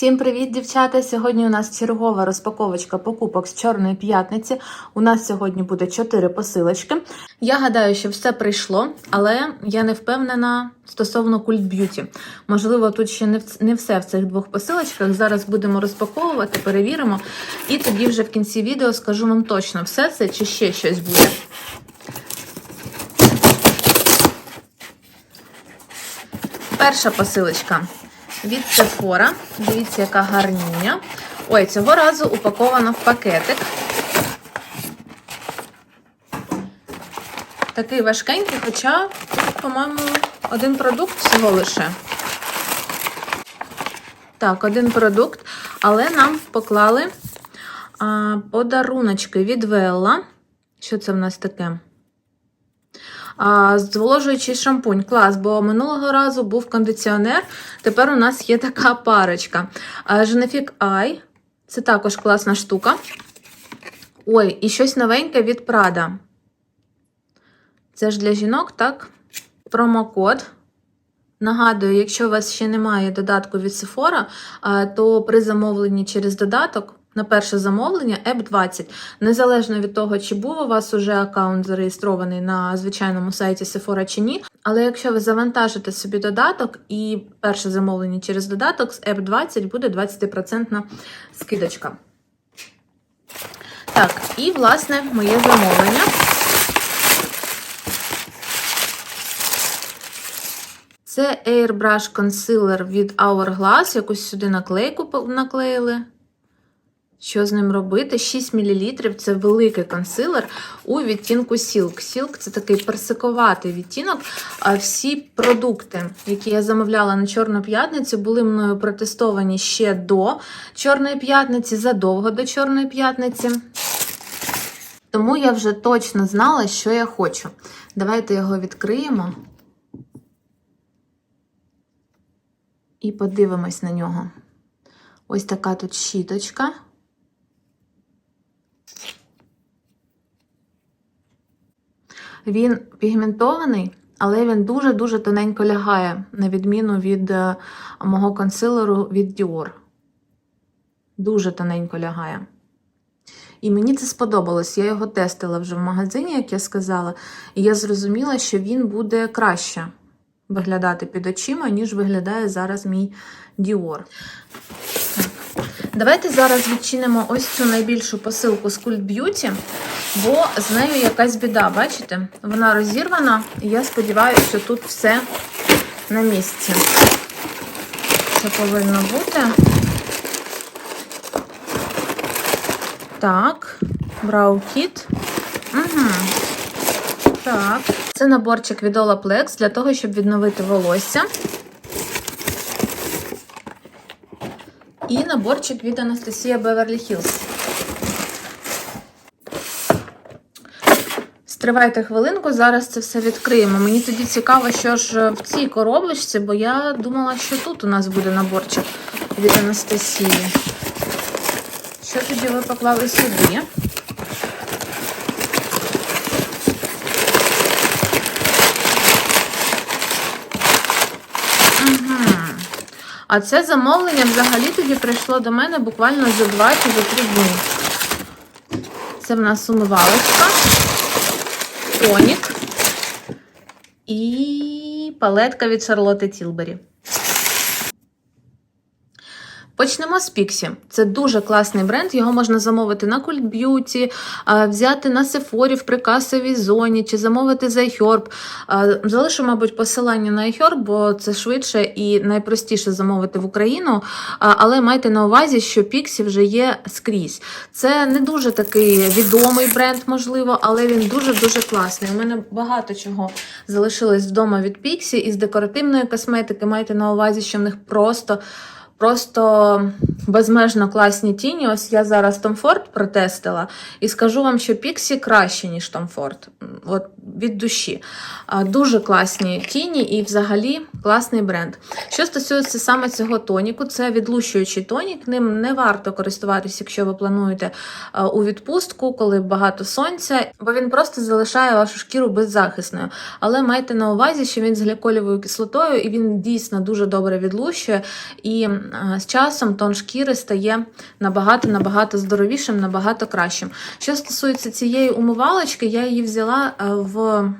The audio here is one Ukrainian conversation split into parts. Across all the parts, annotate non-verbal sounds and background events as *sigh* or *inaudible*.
Всім привіт, дівчата! Сьогодні у нас чергова розпаковочка покупок з Чорної п'ятниці. У нас сьогодні буде 4 посилочки. Я гадаю, що все прийшло, але я не впевнена стосовно культ б'юті. Можливо, тут ще не, все в цих двох посилочках. Зараз будемо розпаковувати, перевіримо. І тоді вже в кінці відео скажу вам точно, все це чи ще щось буде. Перша посилочка від Sephora. Дивіться, яка гарнюня. Ой, цього разу упаковано в пакетик. Такий важкенький, хоча тут, по-моєму, один продукт всього лише. Так, один продукт, але нам поклали а, подаруночки від Велла. Що це в нас таке? А, Зволожуючий шампунь. Клас, бо минулого разу був кондиціонер. Тепер у нас є така парочка. Женефік Ай. Це також класна штука. Ой, і щось новеньке від Prada. Це ж для жінок, так? Промокод. Нагадую, якщо у вас ще немає додатку від Sephora, то при замовленні через додаток на перше замовлення еп 20 Незалежно від того, чи був у вас уже аккаунт зареєстрований на звичайному сайті Sephora чи ні. Але якщо ви завантажите собі додаток і перше замовлення через додаток з еп 20 буде 20% скидочка. Так, і власне моє замовлення. Це Airbrush Concealer від Hourglass. Якусь сюди наклейку наклеїли. Що з ним робити? 6 мл це великий консилер у відтінку Silk. Silk це такий персиковатий відтінок. А всі продукти, які я замовляла на Чорну п'ятницю, були мною протестовані ще до Чорної п'ятниці, задовго до Чорної п'ятниці. Тому я вже точно знала, що я хочу. Давайте його відкриємо. І подивимось на нього. Ось така тут щіточка. Він пігментований, але він дуже-дуже тоненько лягає, на відміну від е, мого консилеру від Dior. Дуже тоненько лягає. І мені це сподобалось. Я його тестила вже в магазині, як я сказала, і я зрозуміла, що він буде краще виглядати під очима, ніж виглядає зараз мій Dior. Давайте зараз відчинимо ось цю найбільшу посилку з Cult Beauty, бо з нею якась біда, бачите? Вона розірвана, і я сподіваюся, що тут все на місці. Це повинно бути. Так, Brow Kit. Угу. Так, це наборчик від Olaplex для того, щоб відновити волосся. І наборчик від Анастасія Беверлі Хілз. Стривайте хвилинку, зараз це все відкриємо. Мені тоді цікаво, що ж в цій коробочці, бо я думала, що тут у нас буде наборчик від Анастасії. Що тоді ви поклали сюди? А це замовлення взагалі тоді прийшло до мене буквально за 2 чи за 3 дні. Це в нас умивалочка, тонік і палетка від Шарлоти Тілбері. Почнемо з Pixie. Це дуже класний бренд. Його можна замовити на Cult Beauty, взяти на Sephora в прикасовій зоні чи замовити за iHerb. Залишу, мабуть, посилання на iHerb, бо це швидше і найпростіше замовити в Україну. Але майте на увазі, що Pixie вже є скрізь. Це не дуже такий відомий бренд, можливо, але він дуже-дуже класний. У мене багато чого залишилось вдома від Pixie із декоративної косметики. Майте на увазі, що в них просто. Просто безмежно класні тіні. Ось я зараз Ford протестила і скажу вам, що Pixie краще, ніж Ford. От від душі. Дуже класні тіні і взагалі класний бренд. Що стосується саме цього тоніку, це відлущуючий тонік. Ним не варто користуватися, якщо ви плануєте у відпустку, коли багато сонця, бо він просто залишає вашу шкіру беззахисною. Але майте на увазі, що він з гліколівою кислотою і він дійсно дуже добре відлущує. І з часом тон шкіри стає набагато набагато здоровішим, набагато кращим. Що стосується цієї умивалочки, я її взяла е, в е,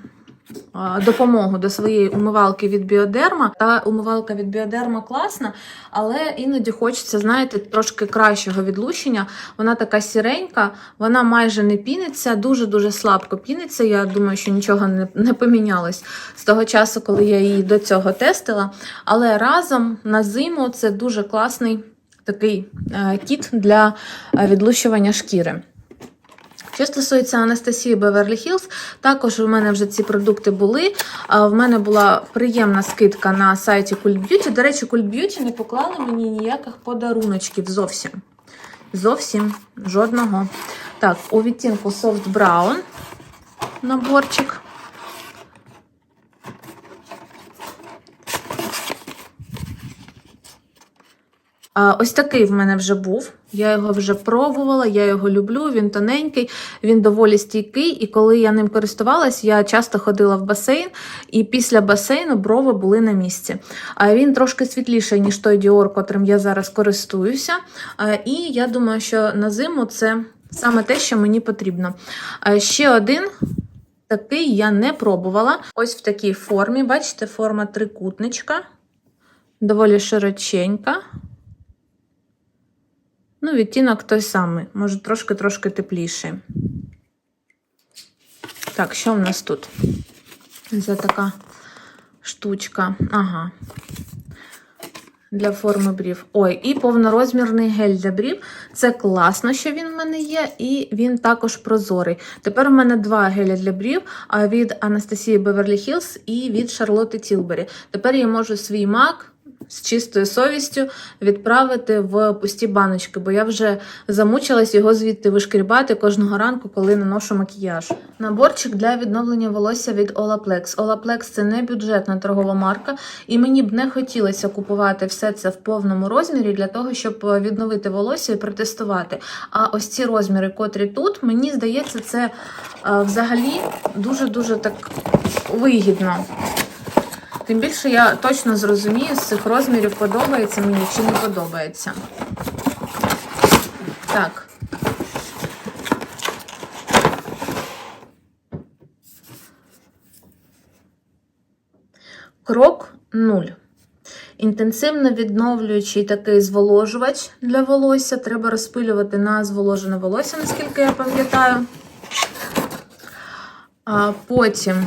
допомогу до своєї умивалки від Біодерма. Та умивалка від Біодерма класна, але іноді хочеться, знаєте, трошки кращого відлущення. Вона така сіренька, вона майже не піниться, дуже-дуже слабко піниться. Я думаю, що нічого не, не помінялось з того часу, коли я її до цього тестила. Але разом на зиму це дуже класний такий е, кіт для е, відлущування шкіри. Що стосується Анастасії Беверлі Хілз, також у мене вже ці продукти були. В мене була приємна скидка на сайті Cult Beauty. До речі, Cult Beauty не поклали мені ніяких подаруночків зовсім. Зовсім жодного. Так, у відтінку Soft Brown наборчик. Ось такий в мене вже був. Я його вже пробувала, я його люблю. Він тоненький, він доволі стійкий. І коли я ним користувалась, я часто ходила в басейн, і після басейну брови були на місці. А він трошки світліший, ніж той Dior, котрим я зараз користуюся. І я думаю, що на зиму це саме те, що мені потрібно. Ще один. Такий я не пробувала. Ось в такій формі. Бачите, форма трикутничка, доволі широченька. Ну, відтінок той самий, може трошки-трошки тепліший. Так, що в нас тут? Це така штучка. Ага. Для форми брів. Ой, і повнорозмірний гель для брів. Це класно, що він в мене є, і він також прозорий. Тепер у мене два геля для брів від Анастасії Беверлі Хілз і від Шарлотти Тілбері. Тепер я можу свій мак з чистою совістю відправити в пусті баночки, бо я вже замучилась його звідти вишкрібати кожного ранку, коли наношу макіяж. Наборчик для відновлення волосся від Olaplex. Olaplex – це не бюджетна торгова марка, і мені б не хотілося купувати все це в повному розмірі для того, щоб відновити волосся і протестувати. А ось ці розміри, котрі тут, мені здається, це е, взагалі дуже-дуже так вигідно. Тим більше я точно зрозумію, з цих розмірів подобається мені чи не подобається. Так. Крок 0. Інтенсивно відновлюючий такий зволожувач для волосся. Треба розпилювати на зволожене волосся, наскільки я пам'ятаю. А потім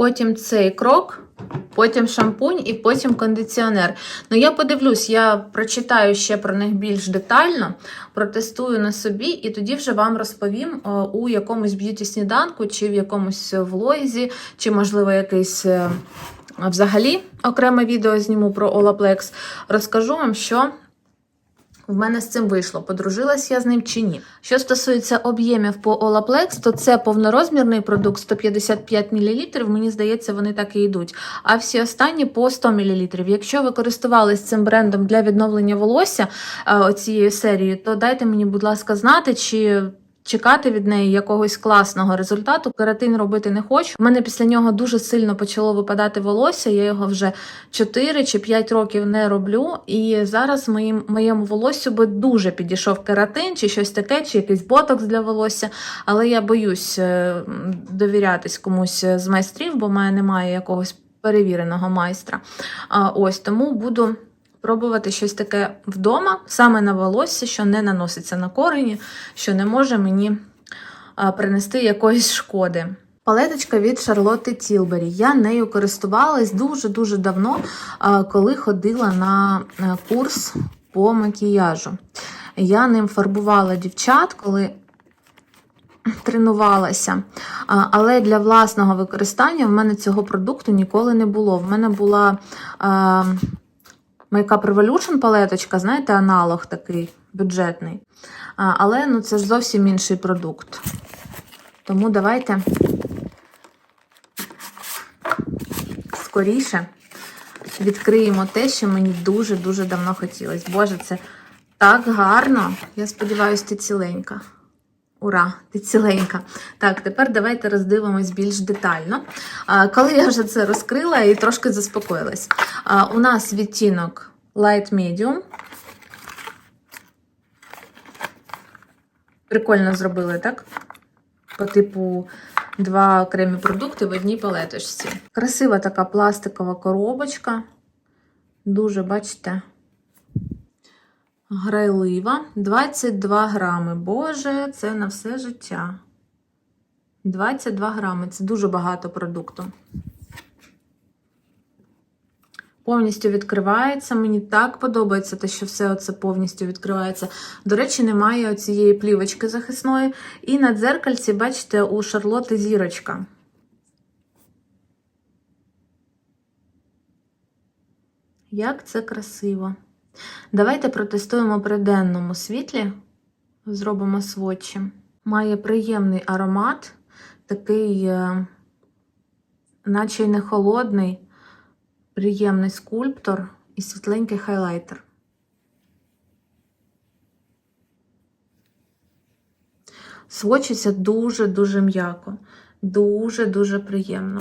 Потім цей крок, потім шампунь і потім кондиціонер. Ну, я подивлюсь, я прочитаю ще про них більш детально, протестую на собі, і тоді вже вам розповім е, у якомусь б'юті-сніданку, чи в якомусь влозі, чи, можливо, якийсь. е, Взагалі, окреме відео зніму про Olaplex. Розкажу вам, що в мене з цим вийшло, подружилась я з ним чи ні. Що стосується об'ємів по Olaplex, то це повнорозмірний продукт 155 мл. Мені здається, вони так і йдуть. А всі останні по 100 мл. Якщо ви користувались цим брендом для відновлення волосся е, цією серією, то дайте мені, будь ласка, знати, чи. Чекати від неї якогось класного результату. Кератин робити не хочу. У мене після нього дуже сильно почало випадати волосся. Я його вже 4 чи 5 років не роблю. І зараз моїм моєму волоссю би дуже підійшов кератин, чи щось таке, чи якийсь ботокс для волосся. Але я боюсь е, довірятись комусь з майстрів, бо в мене немає якогось перевіреного майстра. Ось тому буду. Пробувати щось таке вдома, саме на волосся, що не наноситься на корені, що не може мені принести якоїсь шкоди. Палеточка від Шарлотти Тілбері. Я нею користувалась дуже-дуже давно, коли ходила на курс по макіяжу. Я ним фарбувала дівчат, коли тренувалася. Але для власного використання в мене цього продукту ніколи не було. В мене була Makeup Revolution палеточка, знаєте, аналог такий бюджетний. А, Але ну, це ж зовсім інший продукт. Тому давайте скоріше відкриємо те, що мені дуже-дуже давно хотілося. Боже, це так гарно. Я сподіваюся, ти ціленька. Ура, ти ціленька. Так, тепер давайте роздивимось більш детально. Коли я вже це розкрила і трошки заспокоїлась. У нас відтінок Light Medium. Прикольно зробили, так? По типу два окремі продукти в одній палеточці. Красива така пластикова коробочка. Дуже, бачите, грайлива. 22 грами. Боже, це на все життя. 22 грами це дуже багато продукту. Повністю відкривається. Мені так подобається те, що все це повністю відкривається. До речі, немає цієї плівочки захисної. І на дзеркальці, бачите, у Шарлоти зірочка. Як це красиво. Давайте протестуємо при денному світлі. Зробимо сводчі. Має приємний аромат, такий, е, наче й не холодний, приємний скульптор і світленький хайлайтер. Свочиться дуже-дуже м'яко, дуже-дуже приємно.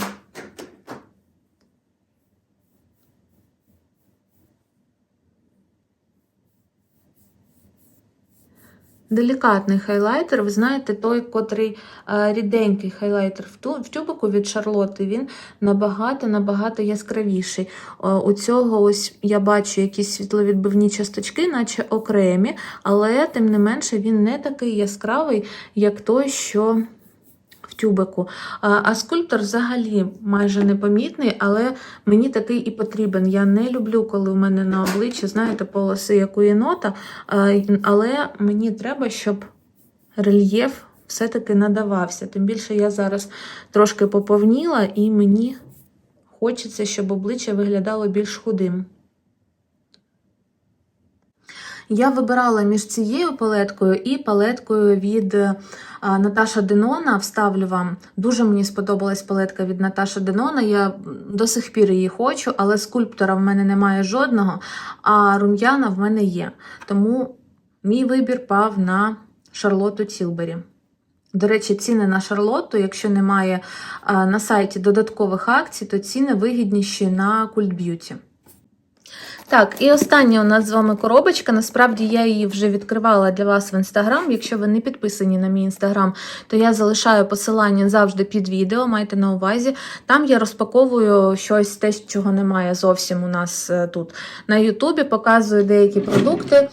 Делікатний хайлайтер, ви знаєте, той, котрий е, ріденький хайлайтер в, тюбику від Шарлоти, він набагато-набагато яскравіший. Е, у цього ось я бачу якісь світловідбивні часточки, наче окремі, але тим не менше він не такий яскравий, як той, що в тюбику. А, скульптор взагалі майже непомітний, але мені такий і потрібен. Я не люблю, коли у мене на обличчі, знаєте, полоси як у але мені треба, щоб рельєф все-таки надавався. Тим більше я зараз трошки поповніла, і мені хочеться, щоб обличчя виглядало більш худим. Я вибирала між цією палеткою і палеткою від Наташа Денона. Вставлю вам. Дуже мені сподобалась палетка від Наташа Денона. Я до сих пір її хочу, але скульптора в мене немає жодного, а рум'яна в мене є. Тому мій вибір пав на Шарлоту Тілбері. До речі, ціни на Шарлотту, якщо немає на сайті додаткових акцій, то ціни вигідніші на Cult Beauty. Так, і остання у нас з вами коробочка. Насправді я її вже відкривала для вас в інстаграм. Якщо ви не підписані на мій інстаграм, то я залишаю посилання завжди під відео, майте на увазі. Там я розпаковую щось, те, чого немає зовсім у нас е, тут. На Ютубі показую деякі продукти.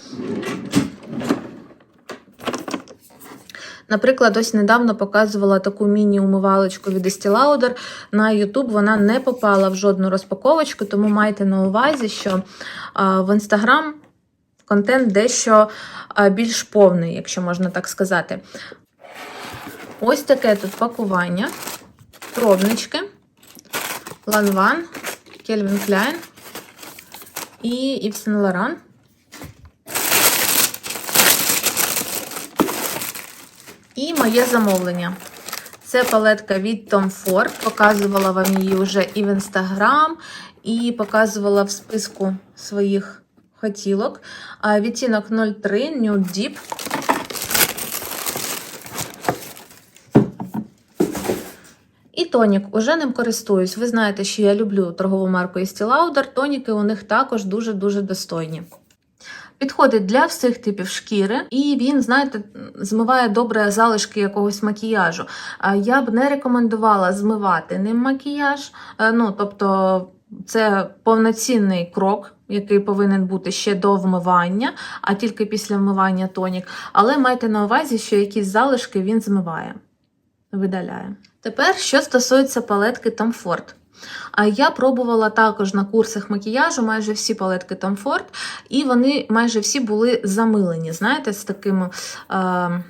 Наприклад, ось недавно показувала таку міні-умивалочку від Estee. На YouTube вона не попала в жодну розпаковочку, тому майте на увазі, що в Instagram контент дещо більш повний, якщо можна так сказати. Ось таке тут пакування, пробнички, Lanvin, Calvin Klein і Yves Saint І моє замовлення. Це палетка від Tom Ford. Показувала вам її вже і в Instagram, і показувала в списку своїх хотілок. Відтінок 03 Nude Deep. І тонік. Уже ним користуюсь. Ви знаєте, що я люблю торгову марку Estee Lauder. Тоніки у них також дуже-дуже достойні. Підходить для всіх типів шкіри, і він, знаєте, змиває добре залишки якогось макіяжу. Я б не рекомендувала змивати ним макіяж. Ну, тобто, це повноцінний крок, який повинен бути ще до вмивання, а тільки після вмивання тонік. Але майте на увазі, що якісь залишки він змиває, видаляє. Тепер, що стосується палетки Tom Ford. А я пробувала також на курсах макіяжу майже всі палетки Tom Ford, і вони майже всі були замилені, знаєте, з таким е,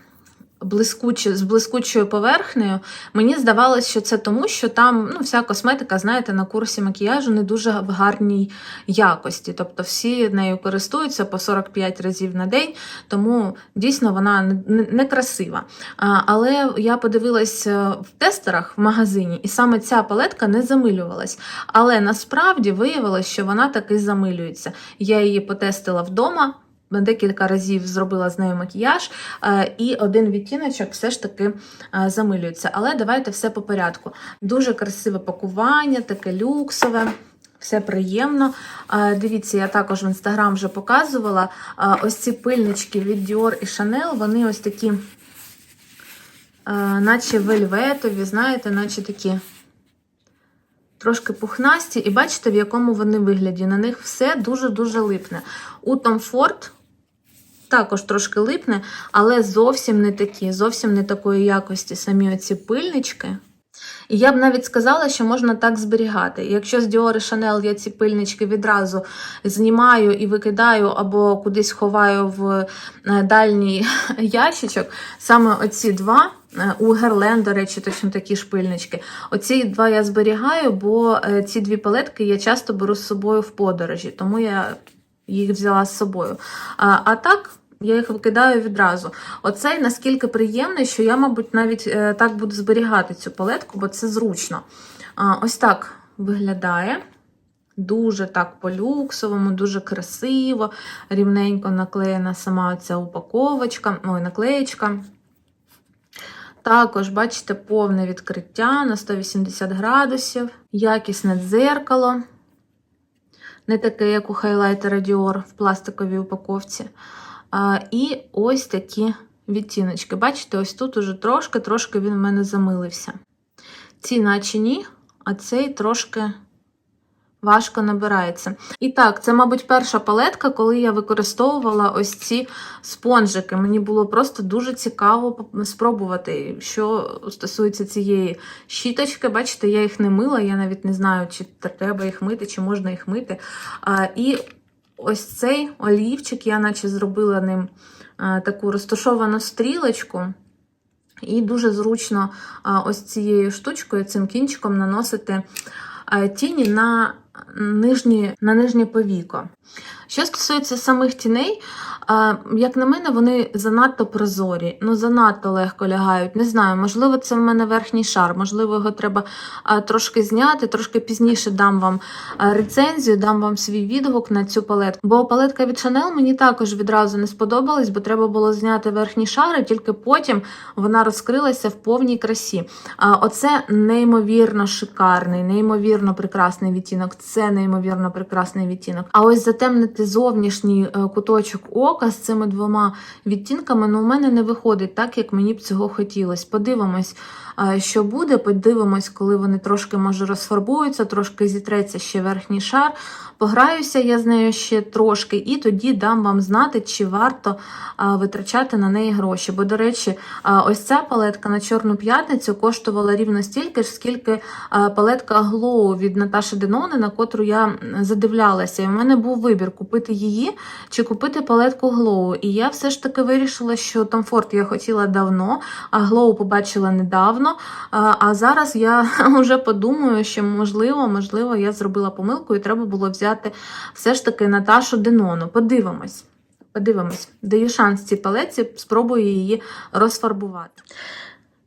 блискуче, з блискучою поверхнею. Мені здавалось, що це тому, що там ну, вся косметика, знаєте, на курсі макіяжу не дуже в гарній якості. Тобто всі нею користуються по 45 разів на день, тому дійсно вона не- не- некрасива. А, Але я подивилась е, в тестерах в магазині, і саме ця палетка не замилювалась. Але насправді виявилось, що вона таки замилюється. Я її потестила вдома. Декілька разів зробила з нею макіяж, е, і один відтіночок все ж таки е, замилюється. Але давайте все по порядку. Дуже красиве пакування, таке люксове. Все приємно. Е, Дивіться, я також в інстаграм вже показувала. Ось ці пильнички від Dior і Chanel, вони ось такі, наче вельветові, знаєте, наче такі трошки пухнасті. І бачите, в якому вони вигляді. На них все дуже-дуже липне. У Tom Ford також трошки липне, але зовсім не такі, зовсім не такої якості самі оці пильнички. І я б навіть сказала, що можна так зберігати. Якщо з і Chanel я ці пильнички відразу знімаю і викидаю або кудись ховаю в е, дальній *laughs* ящичок, саме оці два. е, У Герлен, до речі, точно такі ж пильнички. Оці два я зберігаю, бо е, ці дві палетки я часто беру з собою в подорожі, тому я їх взяла з собою. А, а так, я їх викидаю відразу. Оцей наскільки приємний, що я, мабуть, навіть е, так буду зберігати цю палетку, бо це зручно. Ось так виглядає. Дуже так по-люксовому, дуже красиво, рівненько наклеєна сама ця упаковочка, ой, наклеєчка. Також, бачите, повне відкриття на 180 градусів, якісне дзеркало. Не таке, як у хайлайтера Dior в пластиковій упаковці. І ось такі відтіночки. Бачите, ось тут уже трошки-трошки він в мене замилився. Ці наче ні, а цей трошки важко набирається. І так, це, мабуть, перша палетка, коли я використовувала ось ці спонжики. Мені було просто дуже цікаво спробувати, що стосується цієї щіточки. Бачите, я їх не мила, я навіть не знаю, чи треба їх мити, чи можна їх мити. І ось цей олівчик, я наче зробила ним таку розташовану стрілочку. І дуже зручно ось цією штучкою, цим кінчиком наносити тіні на нижні, на нижнє повіко. Що стосується самих тіней, як на мене, вони занадто прозорі, ну занадто легко лягають. Не знаю, можливо, це в мене верхній шар, можливо, його треба трошки зняти, трошки пізніше дам вам рецензію, дам вам свій відгук на цю палетку. Бо палетка від Chanel мені також відразу не сподобалась, бо треба було зняти верхні шари, тільки потім вона розкрилася в повній красі. Оце неймовірно шикарний, неймовірно прекрасний відтінок. Це неймовірно прекрасний відтінок. А ось затемнити зовнішній е, куточок ока з цими двома відтінками, ну у мене не виходить так, як мені б цього хотілося. Подивимось, е, що буде. Подивимось, коли вони трошки може розфарбуються, трошки зітреться ще верхній шар. Пограюся я з нею ще трошки, і тоді дам вам знати, чи варто витрачати на неї гроші. Бо, до речі, ось ця палетка на Чорну п'ятницю коштувала рівно стільки ж, скільки палетка Glow від Наташі Денони, на котру я задивлялася. І в мене був вибір купити її чи купити палетку Glow. І я все ж таки вирішила, що Ford я хотіла давно, а Glow побачила недавно. А, а зараз я *laughs* вже подумаю, що можливо, можливо, я зробила помилку і треба було взяти все ж таки Наташу Денону. Подивимось. Подивимось. Даю шанс цій палеці, спробую її розфарбувати.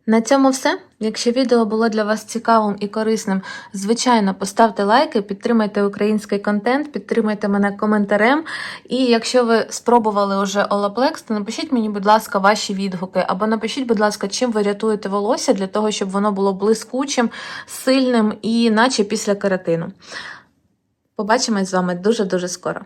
На цьому все. Якщо відео було для вас цікавим і корисним, звичайно, поставте лайки, підтримайте український контент, підтримайте мене коментарем. І якщо ви спробували вже Олаплекс, то напишіть мені, будь ласка, ваші відгуки, або напишіть, будь ласка, чим ви рятуєте волосся для того, щоб воно було блискучим, сильним і наче після кератину. Побачимось з вами дуже-дуже скоро.